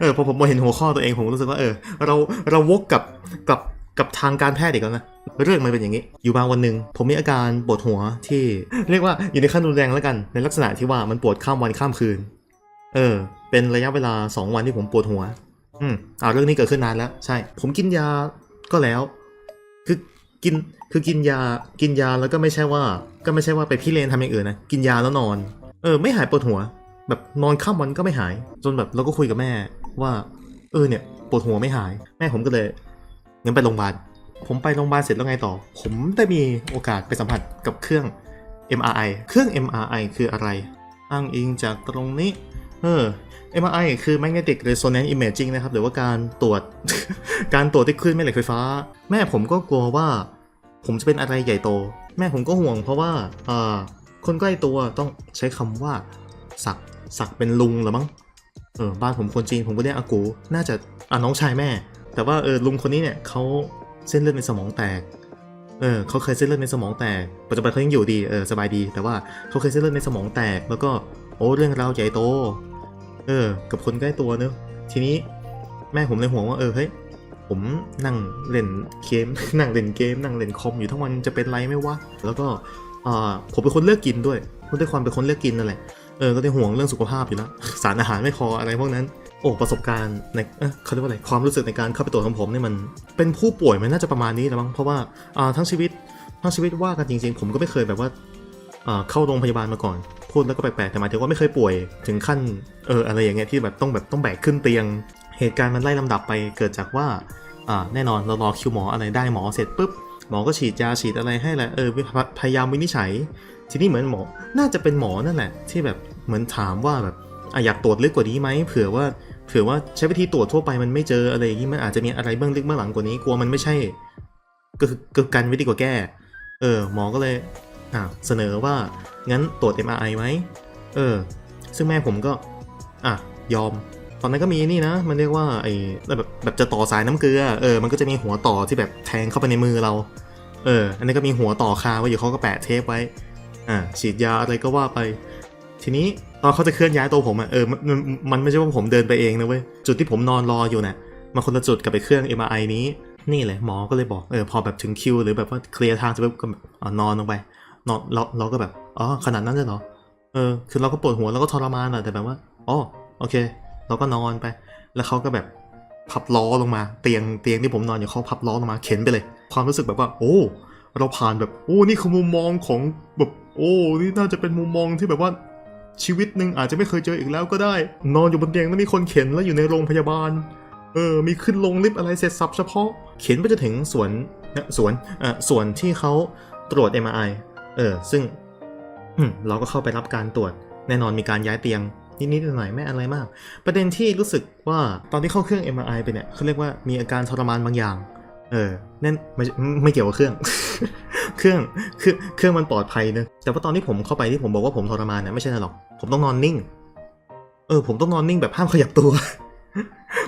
เออพอผมมาเห็นหัวข้อตัวเองผมรู้สึกว่าเออเราเราวกกับกับกับทางการแพทย์อีกแล้วนะเรื่องมันเป็นอย่างนี้ อยู่บาวันหนึ่งผมมีอาการปวดหัวที่เรียกว่าอยู่ในขั้นรุนแรงแล้วกัน ในลักษณะที่ว่ามันปวดข้ามวันข้ามคืน เออ เป็นระยะเวลา 2 วันที่ผมปวดหัว อืมอ่าเรื่องนี้เกิดขึ้นนานแล้ว ใช่ ผมกินยาก็แล้ว คือกินคือกินยากินยาแล้วก็ไม่ใช่ว่า ก็ไม่ใช่ว่าไปพี่เลนทำอย่างอื่นนะกินยาแล้วนอน เออ ไม่หายปวดหัว แบบนอนข้ามวันก็ไม่หาย จนแบบเราก็คุยกับแม่ ว่าเออเนี่ยปวดหัวไม่หาย แม่ผมก็เลยงั้นไปโรงพยาบาลผมไปโรงพยาบาลเสร็จแล้วไงต่อ ผมได้มีโอกาสไปสัมผัสกับเครื่อง MRI เครื่อง MRI คืออะไร อ้างอิงจากตรงนี้ เออ MRI คือ Magnetic Resonance Imaging นะครับ หรือว่าการตรวจ การตรวจที่คลื่นแม่เหล็กไฟฟ้า แม่ผมก็กลัวว่า ผมจะเป็นอะไรใหญ่โต แม่ผมก็ห่วงเพราะว่าอ่าคนใกล้ตัวต้องใช้คำว่า สักสักเป็นลุงหรือมั้ง เออบ้านผมคนจีนผมก็เรียกอากู น่าจะอ่าน้องชายแม่ แต่ว่าเออลุงคนนี้เนี่ยเขาเส้นเลือดในสมองแตกเออเขาเคยเส้นเลือดในสมองแตกปัจจุบันเขายังอยู่ดีเออสบายดี แต่ว่าเขาเคยเส้นเลือดในสมองแตก แล้วก็โอ้เรื่องราวใหญ่โตเออ กับคนใกล้ตัวเนอะทีนี้แม่ผมเลยห่วงว่าเออเฮ้ยผมนั่งเล่นเกมนั่งเล่นเกม นั่งเล่นคอมอยู่ทั้งวันจะเป็นไรไหมวะแล้วก็อ่าผมเป็นคนเลือกกินด้วยด้วยความเป็นคนเลือกกินนั่นแหละ เออก็ได้ห่วงเรื่องสุขภาพอยู่แล้ว สารอาหารไม่พออะไรพวกนั้น โอ้ประสบการณ์ในเอะเขาเรียกว่าอะไรความรู้สึกในการเข้าไปตรวจของผมเนี่ยมันเป็นผู้ป่วยมันน่าจะประมาณนี้แหละมั้งเพราะว่าอ่าทั้งชีวิตทั้งชีวิตว่ากันจริง ๆ ผมก็ไม่เคยแบบว่าอ่าเข้าโรงพยาบาลมาก่อน พูดแล้วก็แปลกๆแต่หมายถึงว่าไม่เคยป่วยถึงขั้นเอออะไรอย่างเงี้ยที่แบบต้องแบบต้องแบกขึ้นเตียง เหตุการณ์มันไล่ลำดับไปเกิดจากว่าอ่าแน่นอนเรารอคิวหมออะไรได้หมอเสร็จปุ๊บหมอก็ฉีดยาฉีดอะไรให้แหละเออพยายามวินิจฉัย ทีนี้เหมือนหมอน่าจะเป็นหมอนั่นแหละ ที่แบบ เหมือนถามว่าแบบอะอยากตรวจลึกกว่านี้ไหมเผื่อว่าเผื่อว่าใช้วิธีตรวจทั่วไปมันไม่เจออะไรอย่างนี้มันอาจจะมีอะไรเบื้องลึกเบื้องหลังกว่านี้กลัวมันไม่ใช่ ก็คือกันไว้ดีกว่าแก้ เออหมอก็เลยอะเสนอว่างั้นตรวจ MRI ไหมเออ ซึ่งแม่ผมก็อะยอม ตอนนั้นก็มีนี่นะ มันเรียกว่าไอ้แบบแบบจะต่อสายน้ำเกลือเออมันก็จะมีหัวต่อที่แบบแทงเข้าไปในมือเรา เออ อันนี้ก็มีหัวต่อคาไว้อยู่เขาก็แปะเทปไว้อ่าฉีดยาอะไรก็ว่าไป ทีนี้ตอนเขาจะเคลื่อนย้ายตัวผมอะเออมันมันไม่ใช่ว่าผมเดินไปเองนะเว้ยจุดที่ผมนอนรออยู่น่ะมันคนละจุดกับไปเครื่อง MRI นี้นี่เลยหมอก็เลยบอกเออพอแบบถึงคิวหรือแบบว่าเคลียร์ทางจะแบบก็แบบอ่านอนลงไปนอนเราเราก็แบบอ๋อขนาดนั้นเลยเหรอเออคือเราก็ปวดหัวแล้วก็ทรมานอะแต่แบบว่าอ๋อโอเค เราก็นอนไป แล้วเขาก็แบบพับล้อลงมา เตียงเตียงที่ผมนอนอยู่เขาพับล้อลงมาเข็นไปเลย ความรู้สึกแบบว่า โอ้เราผ่านแบบโอ้นี่คือมุมมองของแบบโอ้นี่น่าจะเป็นมุมมองที่แบบว่า ชีวิตหนึ่งอาจจะไม่เคยเจออีกแล้วก็ได้ นอนอยู่บนเตียงแล้วมีคนเข็นแล้วอยู่ในโรงพยาบาล เออ มีขึ้นลงลิฟต์อะไรเสร็จสับเฉพาะ เข็นไปจะถึงสวนสวนเอ่อสวนที่เขาตรวจ MRI เออ ซึ่งเราก็เข้าไปรับการตรวจ แน่นอนมีการย้ายเตียงนิดๆหน่อยๆไม่อะไรมาก ประเด็นที่รู้สึกว่าตอนที่เข้าเครื่อง MRI ไปเนี่ยเขาเรียกว่ามีอาการทรมานบางอย่าง เออนั่นไม่ไม่เกี่ยวกับเครื่อง เครื่องเครื่องเครื่องมันปลอดภัยเนอะแต่ว่าตอนที่ผมเข้าไปที่ผมบอกว่าผมทรมานเนี่ยไม่ใช่นะหรอก ผมต้องนอนนิ่ง เออ ผมต้องนอนนิ่งแบบห้ามขยับตัว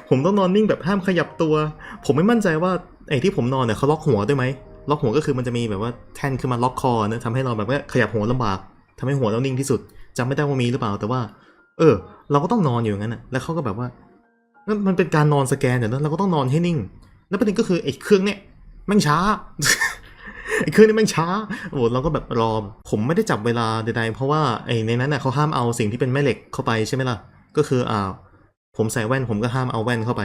ผมต้องนอนนิ่งแบบห้ามขยับตัว ผมไม่มั่นใจว่าไอ้ที่ผมนอนเนี่ยเขาล็อกหัวด้วยไหมล็อกหัวก็คือมันจะมีแบบว่าแท่นขึ้นมาล็อกคอเนะทำให้เราแบบว่าขยับหัวลำบากทำให้หัวเรานิ่งที่สุดจำไม่ได้ว่ามีหรือเปล่า แต่ว่า เออ เราก็ต้องนอนอยู่อย่างนั้นน่ะ แล้วเขาก็แบบว่ามันเป็นการนอนสแกนเดี๋ยนะเราก็ต้องนอนให้นิ่ง แล้วประเด็นก็คือไอ้เครื่องเนี่ยแม่งช้าไอ้เครื่องนี้แม่งช้าโอ้โหเราก็แบบรอผมไม่ได้จับเวลาใดๆ เพราะว่าไอ้ในนั้นน่ะเขาห้ามเอาสิ่งที่เป็นแม่เหล็กเข้าไปใช่ไหมล่ะ ก็คืออ่าผมใส่แว่นผมก็ห้ามเอาแว่นเข้าไป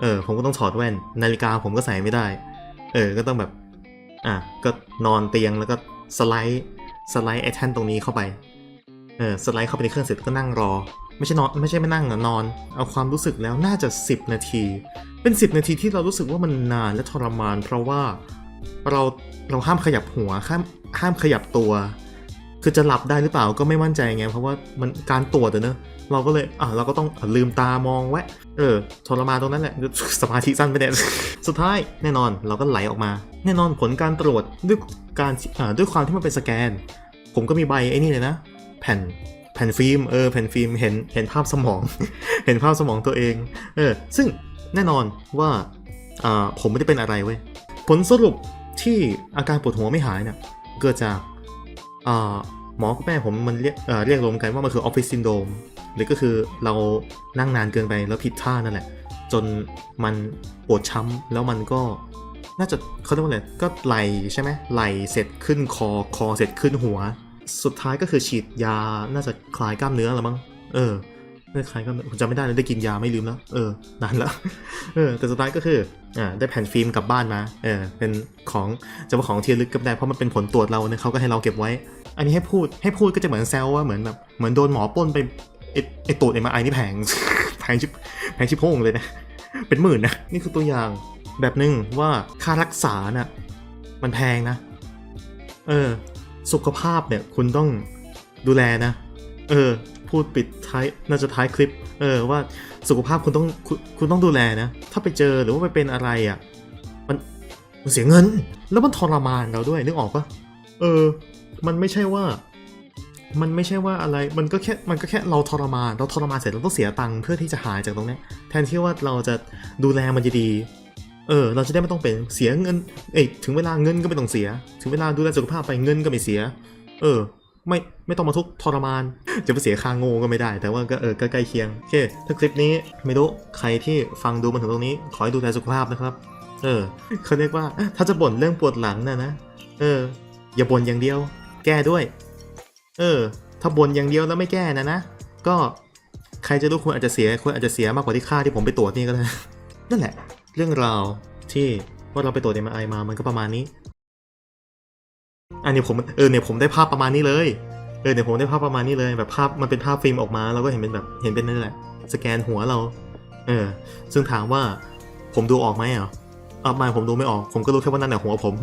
เออ ผมก็ต้องถอดแว่น นาฬิกาผมก็ใส่ไม่ได้ เออ ก็ต้องแบบ อะ ก็นอนเตียงแล้วก็สไลด์ สไลด์ไอ้แท่นตรงนี้เข้าไป เออ สไลด์เข้าไปในเครื่องเสร็จก็นั่งรอ ไม่ใช่นอนไม่ใช่ไม่นั่งนะนอน เอาความรู้สึกแล้วน่าจะ 10 นาที เป็น 10 นาทีที่เรารู้สึกว่ามันนานและทรมาน เพราะว่าเราเราห้ามขยับหัวห้ามห้ามขยับตัว คือจะหลับได้หรือเปล่าก็ไม่มั่นใจไงเพราะว่ามันการตรวจเนอะเราก็เลยอะเราก็ต้องอลืมตามองไว้เออทรมานตรงนั้นแหละสมาธิสั้นไปเนี่ยสุดท้ายแน่นอนเราก็ไหลออกมา แน่นอนผลการตรวจด้วยการอ่าด้วยความที่มันเป็นสแกน ผมก็มีใบไอ้นี่เลยนะ แผ่น แผ่นฟิล์มเออแผ่นฟิล์มเห็นเห็นภาพสมอง เห็นภาพสมองตัวเองเออซึ่งแน่นอนว่าอ่าผมไม่ได้เป็นอะไรเว้ยผลสรุปที่อาการปวดหัวไม่หายเนี่ยเกิดจากอ่าหมอกับแม่ผมมันเรียกเอ่อเรียกรวมกันว่ามันคือออฟฟิศซินโดมหรือก็คือเรานั่งนานเกินไปแล้วผิดท่านั่นแหละ จนมันปวดช้ำแล้วมันก็น่าจะเขาเรียกว่าอะไรก็ไหลใช่ไหมไหลเสร็จขึ้นคอคอเสร็จขึ้นหัว สุดท้ายก็คือฉีดยา น่าจะคลายกล้ามเนื้อละมั้ง เออไม่คลายกล้ามเนื้อผมจำไม่ได้เลยได้กินยาไม่ลืมแล้ว เออ นานแล้ว เออ แต่สุดท้ายก็คือ อ่า ได้แผ่นฟิล์มกลับบ้านมา เออ เป็นของจะว่าของที่ระลึกก็ไม่ได้ เพราะมันเป็นผลตรวจเราเนี่ยเขาก็ให้เราเก็บไว้ อันนี้ให้พูด ให้พูดก็จะเหมือนแซวว่าเหมือนแบบ เหมือนโดนหมอป้นไปไอไอตรวจเอ็มไอนี่แพง แพงชิบ แพงชิบโพงเลยนะ เป็นหมื่นนะ นี่คือตัวอย่างแบบหนึ่งว่าค่ารักษาน่ะ มันแพงนะ เออ สุขภาพเนี่ยคุณต้องดูแลนะ เออ พูดปิดท้ายน่าจะท้ายคลิป เออว่าสุขภาพคุณต้องคุณคุณต้องดูแลนะ ถ้าไปเจอหรือว่าไปเป็นอะไรอะ มันมันเสียเงิน แล้วมันทรมานเราด้วยนึกออกปะเออ มันไม่ใช่ว่ามันไม่ใช่ว่าอะไร มันก็แค่ มันก็แค่เราทรมาน เราทรมานเสร็จเราต้องเสียตังค์เพื่อที่จะหายจากตรงนี้แทนที่ว่าเราจะดูแลมันดี เออเราจะได้ไม่ต้องเป็นเสียเงินเอ้ยถึงเวลาเงินก็ไม่ต้องเสีย ถึงเวลาดูแลสุขภาพไปเงินก็ไม่เสีย เออ ไม่ไม่ต้องมาทุกทรมาน จะไปเสียค่าโง่ก็ไม่ได้ แต่ว่าก็เออก็ใกล้เคียงโอเคถ้าคลิปนี้ไม่รู้ใครที่ฟังดูมาถึงตรงนี้ ขอให้ดูแลสุขภาพนะครับเออเขาเรียกว่าถ้าจะบ่นเรื่องปวดหลังนะนะ เออ อย่าบ่นอย่างเดียว แก้ด้วย เออ ถ้าบ่นอย่างเดียวแล้วไม่แก้นะนะ ก็ใครจะรู้คุณอาจจะเสียคุณอาจจะเสียมากกว่าที่ค่าที่ผมไปตรวจนี่ก็ได้นั่นแหละ เรื่องราวที่ว่าเราไปตรวจ MRI มามันก็ประมาณนี้ อันนี้ผมเออเนี่ยผมได้ภาพประมาณนี้เลยเออเนี่ยผมได้ภาพประมาณนี้เลยแบบภาพมันเป็นภาพฟิล์มออกมาเราก็เห็นเป็นแบบเห็นเป็นนั่นแหละ สแกนหัวเรา เออ ซึ่งถามว่าผมดูออกไหมอะอะไม่ผมดูไม่ออก ผมก็รู้แค่ว่านั่นแหละหัวผม